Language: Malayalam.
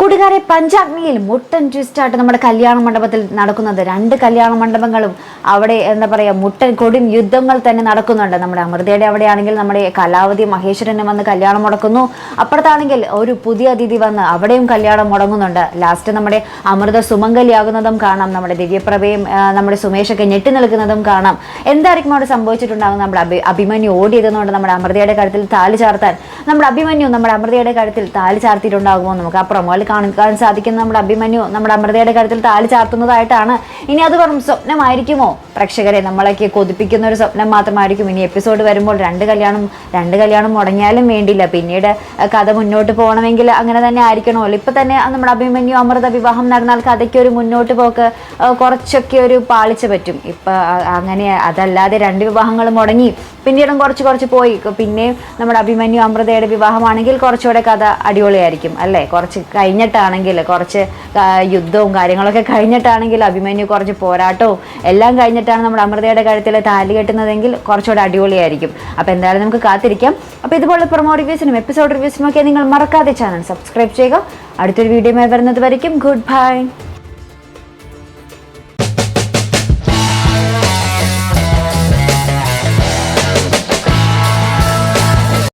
കൂട്ടുകാരെ പഞ്ചാഗ്നിയിൽ മുട്ടൻ ട്വിസ്റ്റായിട്ട് നമ്മുടെ കല്യാണ മണ്ഡപത്തിൽ നടക്കുന്നത്. രണ്ട് കല്യാണ മണ്ഡപങ്ങളും അവിടെ എന്താ പറയുക മുട്ടൻ കൊടും യുദ്ധങ്ങൾ തന്നെ നടക്കുന്നുണ്ട്. നമ്മുടെ അമൃതയുടെ അവിടെയാണെങ്കിൽ നമ്മുടെ കലാവതി മഹേശ്വരനും വന്ന് കല്യാണം മുടക്കുന്നു. അപ്പുറത്താണെങ്കിൽ ഒരു പുതിയ അതിഥി വന്ന് അവിടെയും കല്യാണം മുടങ്ങുന്നുണ്ട്. ലാസ്റ്റ് നമ്മുടെ അമൃത സുമംഗലിയാകുന്നതും കാണാം. നമ്മുടെ ദിവ്യപ്രഭയും നമ്മുടെ സുമേഷൊക്കെ ഞെട്ടി നിൽക്കുന്നതും കാണാം. എന്തായിരിക്കും അവിടെ സംഭവിച്ചിട്ടുണ്ടാകും നമ്മുടെ അഭി അഭിമന്യു ഓടിയതുകൊണ്ട് നമ്മുടെ അമൃതയുടെ കഴുത്തിൽ താലി ചാർത്താൻ നമ്മുടെ അഭിമന്യു നമ്മുടെ അമൃതയുടെ കഴുത്തിൽ താലി ചാർത്തിയിട്ടുണ്ടാകുമോ നമുക്ക് ആ പ്രൊമോയിൽ കാണാൻ സാധിക്കുന്ന നമ്മുടെ അഭിമന്യു നമ്മുടെ അമൃതയുടെ കാര്യത്തിൽ താലി ചാർത്തുന്നതായിട്ടാണ്. ഇനി അത് വെറും സ്വപ്നമായിരിക്കുമോ? പ്രേക്ഷകരെ നമ്മളൊക്കെ കൊതിപ്പിക്കുന്ന ഒരു സ്വപ്നം മാത്രമായിരിക്കും. ഇനി എപ്പിസോഡ് വരുമ്പോൾ രണ്ട് കല്യാണം രണ്ട് കല്യാണം മുടങ്ങിയാലും വേണ്ടില്ല പിന്നീട് കഥ മുന്നോട്ട് പോകണമെങ്കിൽ അങ്ങനെ തന്നെ ആയിരിക്കണമല്ലോ. ഇപ്പം തന്നെ നമ്മുടെ അഭിമന്യു അമൃത വിവാഹം നടന്നാൽ കഥയ്ക്ക് ഒരു മുന്നോട്ട് പോക്ക് കുറച്ചൊക്കെ ഒരു പാളിച്ച പറ്റും. ഇപ്പം അങ്ങനെ അതല്ലാതെ രണ്ട് വിവാഹങ്ങൾ മുടങ്ങി പിന്നീടും കുറച്ച് കുറച്ച് പോയി. പിന്നെ നമ്മുടെ അഭിമന്യു അമൃതയുടെ വിവാഹമാണെങ്കിൽ കുറച്ചുകൂടെ കഥ അടിപൊളിയായിരിക്കും അല്ലേ? കുറച്ച് കഴിഞ്ഞിട്ടാണെങ്കിൽ കുറച്ച് യുദ്ധവും കാര്യങ്ങളൊക്കെ കഴിഞ്ഞിട്ടാണെങ്കിൽ അഭിമന്യു കുറച്ച് പോരാട്ടവും എല്ലാം കഴിഞ്ഞിട്ടാണ് നമ്മുടെ അമൃതയുടെ കഴുത്തിൽ താലി കെട്ടുന്നതെങ്കിൽ കുറച്ചുകൂടെ അടിപൊളിയായിരിക്കും. അപ്പോൾ എന്തായാലും നമുക്ക് കാത്തിരിക്കാം. അപ്പോൾ ഇതുപോലെ പ്രൊമോ റിവ്യൂസിനും എപ്പിസോഡ് റിവ്യൂസിനും ഒക്കെ നിങ്ങൾ മറക്കാതെ ചാനൽ സബ്സ്ക്രൈബ് ചെയ്യുക. അടുത്തൊരു വീഡിയോയുമായി വരുന്നത് വരയ്ക്കും. Good bye